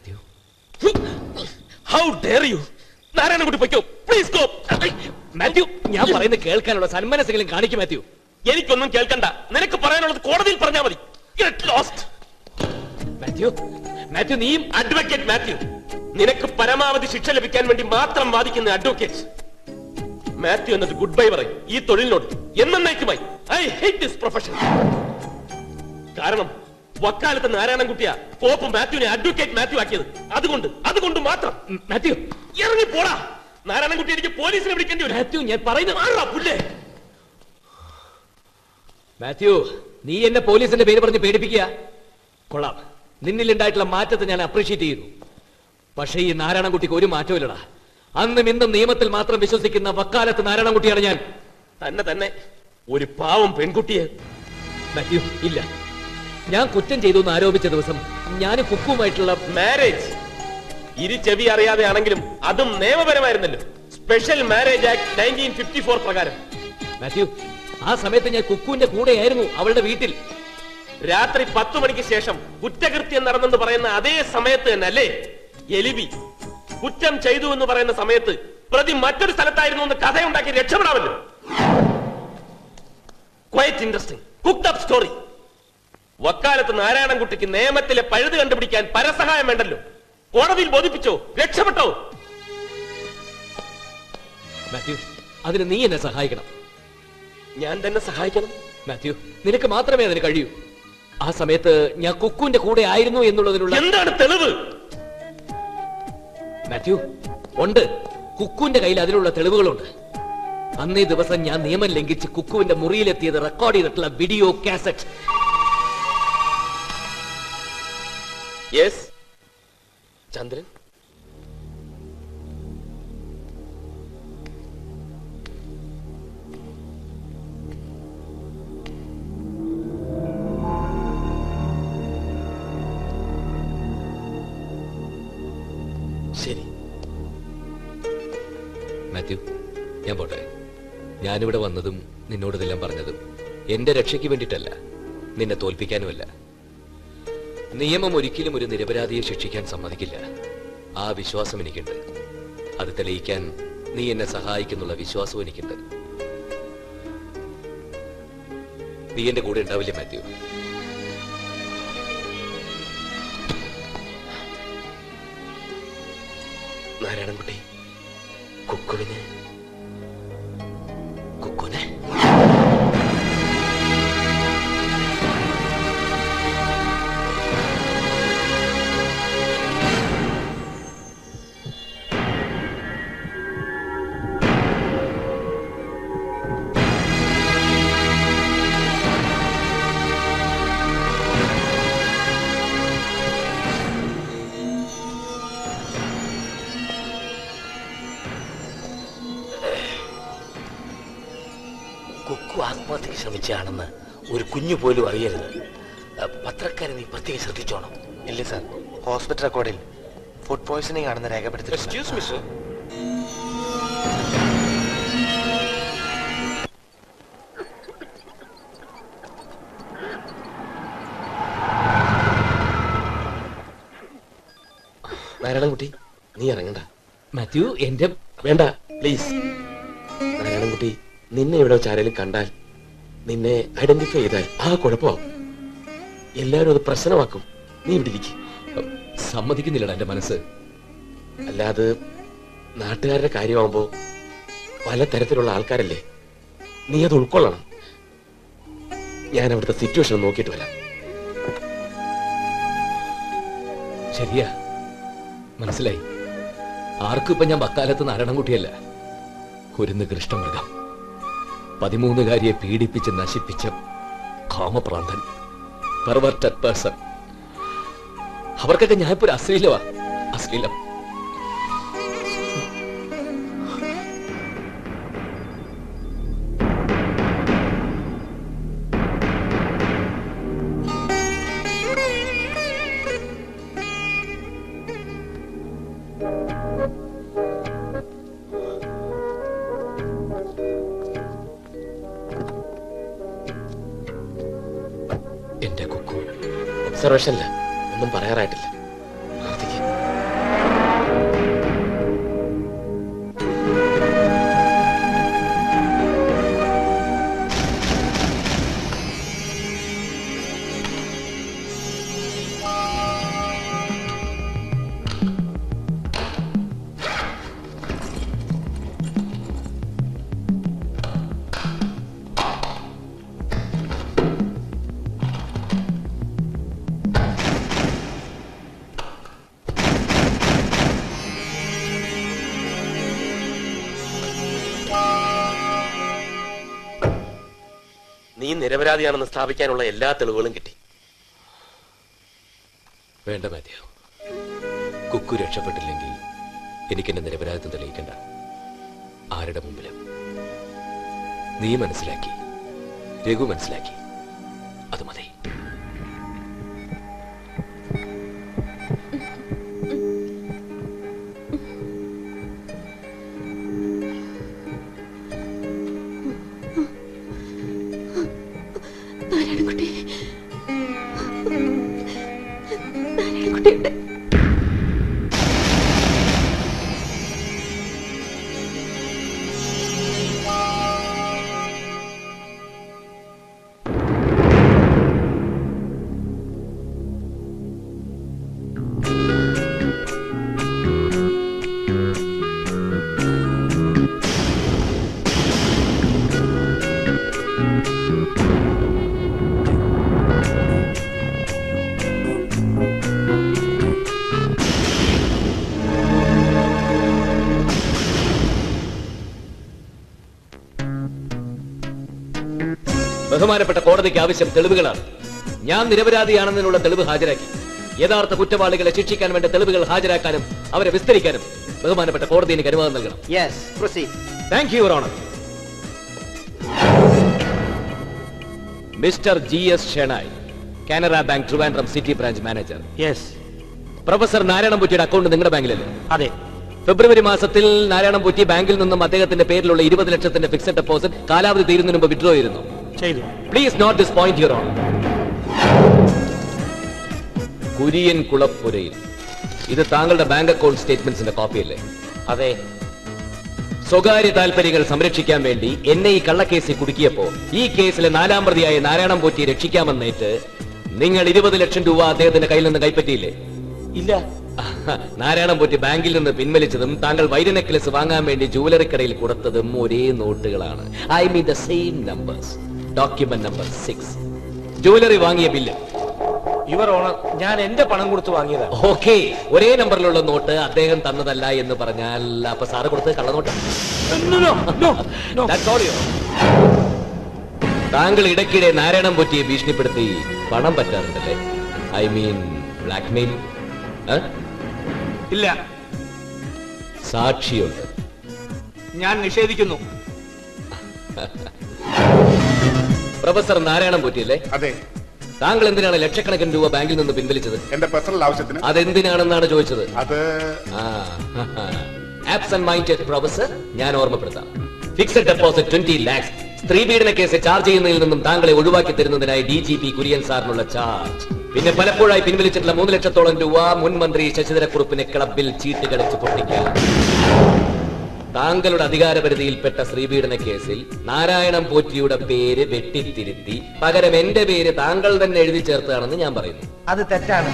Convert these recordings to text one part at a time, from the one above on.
Mathew how. Dare you Narayanankutty പൊയ്ക്കോ. Please go Mathew ഞാൻ പറയുന്ന കേൾക്കാനുള്ള സന്മനസ്സെങ്കിലും കാണിക്കും മാത്യു. എനിക്കൊന്നും കേൾക്കണ്ട. നിനക്ക് പറയാനുള്ളത് കോടതിയിൽ പറഞ്ഞാൽ മതി. ഗെറ്റ് ലോസ്റ്റ് മാത്യു മാത്യു നീയും അഡ്വക്കേറ്റ് മാത്യു. നിനക്ക് പരമാവധി ശിക്ഷ ലഭിക്കാൻ വേണ്ടി മാത്രം വാദിക്കുന്ന അഡ്വക്കേറ്റ് മാത്യു എന്നത് ഗുഡ് ബൈ പറയും. ഈ തൊഴിലിനോട്. എന്നേക്കുമായി ഐ ഹേറ്റ് ദിസ് പ്രൊഫഷൻ കാരണം വക്കാലത്ത് നാരായണൻകുട്ടിയാ പോപ്പ് മാത്യുവിനെ അഡ്വക്കേറ്റ് മാത്യു ആക്കിയത്. അതുകൊണ്ട് അതുകൊണ്ട് മാത്രം. മാത്യു. ഇറങ്ങി പോടാ. നാരായണൻ നാരായണൻകുട്ടി എനിക്ക് പോലീസിനെ വിളിക്കേണ്ടി വരും. മാത്യു ഞാൻ പറയുന്നത് പുല്ലേ. മാത്യു നീ എന്നെ പോലീസിന്റെ പേര് പറഞ്ഞ് പേടിപ്പിക്കുക. കൊള്ളാം. നിന്നിലുണ്ടായിട്ടുള്ള മാറ്റത്തെ ഞാൻ അപ്രീഷിയേറ്റ് ചെയ്യുന്നു. പക്ഷേ ഈ നാരായണൻകുട്ടിക്ക് ഒരു മാറ്റമില്ലടാ അന്നും ഇന്നും നിയമത്തിൽ മാത്രം വിശ്വസിക്കുന്ന വക്കാലത്ത് നാരായണൻകുട്ടിയാണ് ഞാൻ. തന്നെ തന്നെ. ഒരു പാവം പെൺകുട്ടിയെ. മാത്യു ഇല്ല. ഞാൻ കുറ്റം ചെയ്തു എന്ന് ആരോപിച്ച ദിവസം ഞാൻ കുക്കുമായിട്ടുള്ള മാരേജ് ഇരു ചെവി അറിയാതെ ആണെങ്കിലും അതും നിയമപരമായിരുന്നല്ലോ. Special marriage act nineteen fifty four പ്രകാരം. മാത്യു ആ സമയത്ത് ഞാൻ കുക്കുവിന്റെ കൂടെയായിരുന്നു അവളുടെ വീട്ടിൽ. രാത്രി പത്തു മണിക്ക് ശേഷം കുറ്റകൃത്യം നടന്നെന്ന് പറയുന്ന അതേ സമയത്ത് തന്നെ അല്ലേ? എലിബി കുറ്റം ചെയ്തു എന്ന് പറയുന്ന സമയത്ത് പ്രതി മറ്റൊരു സ്ഥലത്തായിരുന്നു എന്ന് കഥയുണ്ടാക്കി രക്ഷപ്പെടാമല്ലോ. Quite interesting cooked up story വക്കാലത്ത് നാരായണൻകുട്ടിക്ക് നിയമത്തിലെ പഴുത് കണ്ടുപിടിക്കാൻ പരസഹായം വേണ്ടല്ലോ. കോടതിയിൽ ബോധിപ്പിച്ചോ? രക്ഷപ്പെട്ടോ? മാത്യു അതിന് നീ എന്നെ സഹായിക്കണം. ഞാൻ തന്നെ സഹായിക്കണം. മാത്യു നിനക്ക് മാത്രമേ അതിന് കഴിയൂ. ആ സമയത്ത് ഞാൻ കുക്കുവിന്റെ കൂടെ ആയിരുന്നു എന്നുള്ളതിനുള്ള എന്താണ് തെളിവ്? മാത്യു ഉണ്ട്. കുക്കുവിന്റെ കയ്യിൽ അതിനുള്ള തെളിവുകളുണ്ട്. അന്നേ ദിവസം ഞാൻ നിയമം ലംഘിച്ച് കുക്കുവിന്റെ മുറിയിലെത്തിയത് റെക്കോർഡ് ചെയ്തിട്ടുള്ള വീഡിയോ കാസറ്റ് യെസ് ചന്ദ്രൻ? ശരി. മാത്യു ഞാൻ പോട്ടെ. ഞാനിവിടെ വന്നതും നിന്നോട് ഇതെല്ലാം പറഞ്ഞതും എന്റെ രക്ഷയ്ക്ക് വേണ്ടിയിട്ടല്ല. നിന്നെ തോൽപ്പിക്കാനുമല്ല. നിയമം ഒരിക്കലും ഒരു നിരപരാധിയെ ശിക്ഷിക്കാൻ സമ്മതിക്കില്ല. ആ വിശ്വാസം എനിക്കുണ്ട്. അത് തെളിയിക്കാൻ നീ എന്നെ സഹായിക്കുന്നുള്ള വിശ്വാസവും എനിക്കുണ്ട്. നീ എന്റെ കൂടെ ഉണ്ടാവില്ലേ മാത്യു? നാരായണൻകുട്ടി കുക്കുവിന് ആത്മഹത്യക്ക് ശ്രമിച്ചതാണെന്ന് ഒരു കുഞ്ഞു പോലും അറിയരുത്. പത്രക്കാരെ നീ പ്രത്യേകം ശ്രദ്ധിച്ചോണം. ഇല്ല സാർ. ഹോസ്പിറ്റൽ റെക്കോർഡിൽ ഫുഡ് പോയ്സണിംഗ് ആണെന്ന് രേഖപ്പെടുത്തി എക്സ്ക്യൂസ് മി സർ. നാരായണൻകുട്ടി നീ ഇറങ്ങണ്ട. മാത്യു എന്റെ വേണ്ട പ്ലീസ്. നാരായണൻകുട്ടി നിന്നെ ഇവിടെ വെച്ച് ആരെങ്കിലും കണ്ടാൽ നിന്നെ ഐഡന്റിഫൈ ചെയ്താൽ ആ കുഴപ്പമാവും. എല്ലാവരും അത് പ്രശ്നമാക്കും. നീ ഇവിടെ ഇരിക്കും. സമ്മതിക്കുന്നില്ലടാ എന്റെ മനസ്സ്. അല്ലാതെ നാട്ടുകാരുടെ കാര്യമാകുമ്പോ പല തരത്തിലുള്ള ആൾക്കാരല്ലേ? നീ അത് ഉൾക്കൊള്ളണം. ഞാൻ അവിടുത്തെ സിറ്റുവേഷൻ നോക്കിയിട്ട് വരാം. ശരിയാ. മനസ്സിലായി. ആർക്കും ഇപ്പൊ ഞാൻ വക്കാലത്ത് നാരായണൻകുട്ടിയല്ല. ഒരു നികൃഷ്ട മൃഗം. പതിമൂന്നുകാരിയെ പീഡിപ്പിച്ച് നശിപ്പിച്ച കാമപ്രാന്തൻ. പെർവർട്ടഡ് പേഴ്സൺ അവർക്കൊക്കെ ഞാനിപ്പോ ഒരു അശ്ലീലവാ അശ്ലീലം. എന്റെ ഒബ്സർവേഷനില്ല ഒന്നും പറയാറായിട്ടില്ല. നിരപരാധിയാണെന്ന് സ്ഥാപിക്കാനുള്ള എല്ലാ തെളിവുകളും കിട്ടി. വേണ്ട മാത്യു. കുക്കു രക്ഷപ്പെട്ടില്ലെങ്കിൽ എനിക്ക് എനിക്കെന്റെ നിരപരാധിത്വം തെളിയിക്കണ്ട. ആരുടെ മുമ്പിലും. നീ മനസ്സിലാക്കി രഘു മനസ്സിലാക്കി. അത് മതി. നാരായണക്കുട്ടി നാരായണക്കുട്ടിയുടെ ബഹുമാനപ്പെട്ട കോടതിക്ക് ആവശ്യം തെളിവുകളാണ്. ഞാൻ നിരപരാധിയാണെന്നതിനുള്ള തെളിവ് ഹാജരാക്കി. യഥാർത്ഥ കുറ്റവാളികളെ ശിക്ഷിക്കാൻ വേണ്ട തെളിവുകൾ ഹാജരാക്കാനും അവരെ വിസ്തരിക്കാനും ബഹുമാനപ്പെട്ട കോടതി എനിക്ക് അനുവാദം നൽകണം. Thank you honour mister G S Shenoy Canara bank Trivandrum city branch manager. Yes professor Narayanan നാരായണൻപുറ്റിയുടെ account നിങ്ങളുടെ ബാങ്കിലല്ലേ? അതെ. ഫെബ്രുവരി മാസത്തിൽ നാരായണം പൂറ്റി ബാങ്കിൽ നിന്നും അദ്ദേഹത്തിന്റെ പേരിലുള്ള ഇരുപത് ലക്ഷത്തിന്റെ ഫിക്സഡ് ഡെപ്പോസിറ്റ് കാലാവധി തീരുന്നതിന് മുമ്പ് വിഡ്രോ ചെയ്തിരുന്നു ചെയ്തു. Please note this point your honour Kurian കുളപ്പുരയിൽ. ഇത് താങ്കളുടെ ബാങ്ക് അക്കൗണ്ട് സ്റ്റേറ്റ്മെന്റ്സിന്റെ കോപ്പിയല്ലേ അതെ. സ്വകാര്യ താല്പര്യങ്ങൾ സംരക്ഷിക്കാൻ വേണ്ടി എന്നെ ഈ കള്ളക്കേസിൽ കുടുക്കിയപ്പോ ഈ കേസിലെ നാലാം പ്രതിയായ നാരായണം പോറ്റി രക്ഷിക്കാമെന്നേറ്റ് നിങ്ങൾ ഇരുപത് ലക്ഷം രൂപ അദ്ദേഹത്തിന്റെ കയ്യിൽ നിന്ന് കൈപ്പറ്റിയില്ലേ? ഇല്ല. നാരായണം പോറ്റി ബാങ്കിൽ നിന്ന് പിൻവലിച്ചതും താങ്കൾ വൈര നെക്ലസ് വാങ്ങാൻ വേണ്ടി ജുവലറി കടയിൽ കൊടുത്തതും ഒരേ നോട്ടുകളാണ്. I mean the same numbers document number six jewellery വാങ്ങിയ ബില്ല് യുവർ ഓണർ ഞാൻ എന്റെ പണം കൊടുത്ത് വാങ്ങിയതാ. ഓക്കെ ഒരേ നമ്പറിലുള്ള നോട്ട് അദ്ദേഹം തന്നതല്ല എന്ന് പറഞ്ഞാൽ അപ്പൊ സാറ് കൊടുത്തത് കള്ളനോട്ട് That's all, Your Honor. താങ്കൾ ഇടയ്ക്കിടെ നാരായണം പൊറ്റിയെ ഭീഷണിപ്പെടുത്തി പണം പറ്റാറുണ്ടല്ലേ? ഐ മീൻ ബ്ലാക്ക് മെയിൽ ഇല്ല. സാക്ഷിയുണ്ട്. ഞാൻ നിഷേധിക്കുന്നു. പ്രൊഫസർ നാരായണം പൂറ്റിയല്ലേ? അതെ. താങ്കൾ എന്തിനാണ് ലക്ഷക്കണക്കിന് രൂപ ബാങ്കിൽ നിന്ന് പിൻവലിച്ചത്? എന്റെ പേഴ്സണൽ ആവശ്യത്തിന്. അതെന്തിനാണെന്നാണ് ചോദിച്ചത്? അത് ആബ്സെന്റ് മൈൻഡഡ് പ്രൊഫസർ ഞാൻ ഓർമ്മപ്പെടുത്താം. ഫിക്സഡ് ഡെപ്പോസിറ്റ് ട്വന്റി ലാക്സ് സ്ത്രീ പീഡന കേസ് ചാർജ് ചെയ്യുന്നതിൽ നിന്നും താങ്കളെ ഒഴിവാക്കി തരുന്നതിനായി ഡി ജി പി കുര്യൻ സാറിനുള്ള ചാർജ് പിന്നെ പലപ്പോഴായി പിൻവലിച്ചിട്ടുള്ള മൂന്ന് ലക്ഷത്തോളം രൂപ മുൻ മന്ത്രി ശശിധരക്കുറുപ്പിനെ ക്ലബിൽ ചീട്ട് കളിച്ച് പൊട്ടിക്കാം താങ്കളുടെ അധികാരപരിധിയിൽപ്പെട്ട ശ്രീപീഡന കേസിൽ നാരായണം പോറ്റിയുടെ പേര് വെട്ടിത്തിരുത്തി പകരം എന്റെ പേര് താങ്കൾ തന്നെ എഴുതി ചേർത്തതാണെന്ന് ഞാൻ പറയുന്നു. അത് തെറ്റാണ്.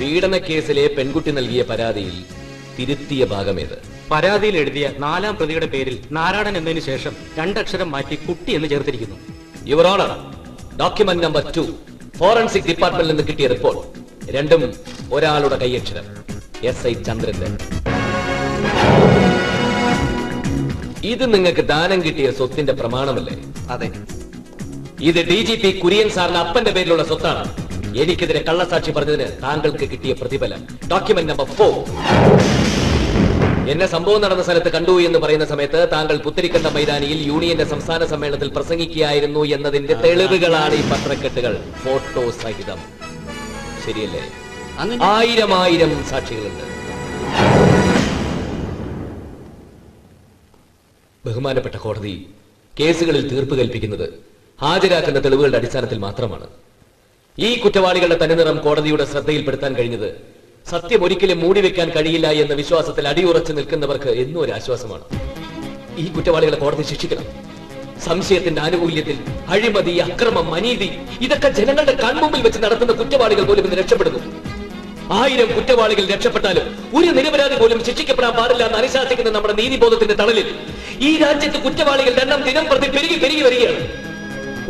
പീഡന കേസിലെ പെൺകുട്ടി നൽകിയ പരാതിയിൽ തിരുത്തിയ ഭാഗമേത് പരാതിയിൽ എഴുതിയ നാലാം പ്രതിയുടെ പേരിൽ നാരായണൻ എന്നതിന് ശേഷം രണ്ടക്ഷരം മാറ്റി കുട്ടി എന്ന് ചേർത്തിരിക്കുന്നു. Your honour document number two forensic ഡിപ്പാർട്ട്മെന്റിൽ നിന്ന് കിട്ടിയ റിപ്പോർട്ട് രണ്ടും ഒരാളുടെ കൈയക്ഷരം. എസ് ഐ ചന്ദ്രന്റെ ഇത് നിങ്ങൾക്ക് ദാനം കിട്ടിയ സ്വത്തിന്റെ പ്രമാണമല്ലേ? അതെ. ഇത് ഡി ജി പി കുര്യൻ സാറിന്റെ അപ്പന്റെ പേരിലുള്ള സ്വത്താണ്. എനിക്കെതിരെ കള്ളസാക്ഷി പറഞ്ഞതിന് താങ്കൾക്ക് കിട്ടിയ പ്രതിഫലം. ഡോക്യുമെന്റ് നമ്പർ ഫോർ എന്നെ സംഭവം നടന്ന സ്ഥലത്ത് കണ്ടു എന്ന് പറയുന്ന സമയത്ത് താങ്കൾ പുത്തിരിക്കണ്ട മൈതാനിയിൽ യൂണിയന്റെ സംസ്ഥാന സമ്മേളനത്തിൽ പ്രസംഗിക്കുകയായിരുന്നു എന്നതിന്റെ തെളിവുകളാണ് ഈ പത്രക്കെട്ടുകൾ. ഫോട്ടോ സഹിതം. ശരിയല്ലേ? ആയിരം ആയിരം സാക്ഷികളുണ്ട്. ബഹുമാനപ്പെട്ട കോടതി കേസുകളിൽ തീർപ്പ് കൽപ്പിക്കുന്നത് ഹാജരാക്കുന്ന തെളിവുകളുടെ അടിസ്ഥാനത്തിൽ മാത്രമാണ്. ഈ കുറ്റവാളികളുടെ തനിനിറം കോടതിയുടെ ശ്രദ്ധയിൽപ്പെടുത്താൻ കഴിഞ്ഞത് സത്യം ഒരിക്കലും മൂടിവെക്കാൻ കഴിയില്ല എന്ന വിശ്വാസത്തിൽ അടിയുറച്ചു നിൽക്കുന്നവർക്ക് എന്നും ഒരു ആശ്വാസമാണ് ഈ കുറ്റവാളികളെ കോടതി ശിക്ഷിക്കണം. സംശയത്തിന്റെ ആനുകൂല്യത്തിൽ അഴിമതി അക്രമം അനീതി ഇതൊക്കെ ജനങ്ങളുടെ കൺമുമ്പിൽ വെച്ച് നടത്തുന്ന കുറ്റവാളികൾ പോലും ഇന്ന് രക്ഷപ്പെടുന്നു. ആയിരം കുറ്റവാളികൾ രക്ഷപ്പെട്ടാലും ഒരു നിരപരാധി പോലും ശിക്ഷിക്കപ്പെടാൻ പാടില്ല എന്ന് അനുശാസിക്കുന്ന നമ്മുടെ നീതിബോധത്തിന്റെ തണലിൽ ഈ രാജ്യത്ത് കുറ്റവാളികളുടെ എണ്ണം ദിനം പ്രതി പെരുകി പെരുകി വരികയാണ്.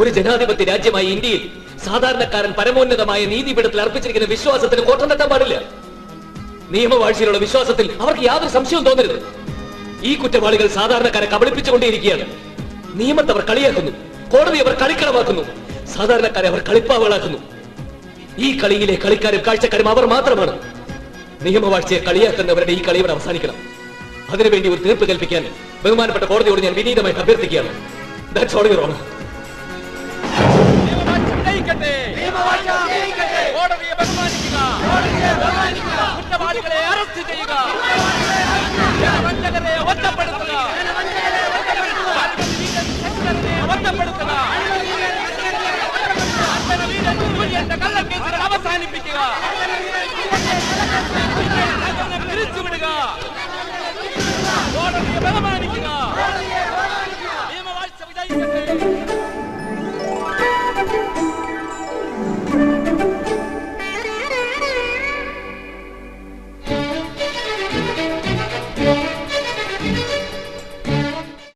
ഒരു ജനാധിപത്യ രാജ്യമായ ഇന്ത്യയിൽ സാധാരണക്കാരൻ പരമോന്നതമായ നീതിപീഠത്തിൽ അർപ്പിച്ചിരിക്കുന്ന വിശ്വാസത്തിന് കോട്ടം തട്ടാൻ പാടില്ല. നിയമവാഴ്ചയിലുള്ള വിശ്വാസത്തിൽ അവർക്ക് യാതൊരു സംശയവും തോന്നരുത്. ഈ കുറ്റവാളികൾ സാധാരണക്കാരെ കബളിപ്പിച്ചുകൊണ്ടേയിരിക്കുകയാണ് നിയമത്തെ അവർ കളിയാക്കുന്നു. കോടതി അവർ കളിക്കളമാക്കുന്നു. സാധാരണക്കാരെ അവർ കളിപ്പാവുകളാക്കുന്നു. ഈ കളിയിലെ കളിക്കാരും കാഴ്ചക്കാരും അവർ മാത്രമാണ്. നിയമവാഴ്ചയെ കളിയാക്കുന്നവരുടെ ഈ കളി ഇവിടെ അവസാനിക്കണം. അതിനുവേണ്ടി ഒരു തീർപ്പ് കൽപ്പിക്കാൻ ബഹുമാനപ്പെട്ട കോടതിയോട് ഞാൻ വിനീതമായി അഭ്യർത്ഥിക്കുകയാണ്. That's all your honour arrest ചെയ്യുക ജനവഞ്ചകരെ ഒറ്റപ്പെടുത്തുക. ഒറ്റപ്പെടുത്തുക കള്ളക്കേസുകൾ അവസാനിപ്പിക്കുക.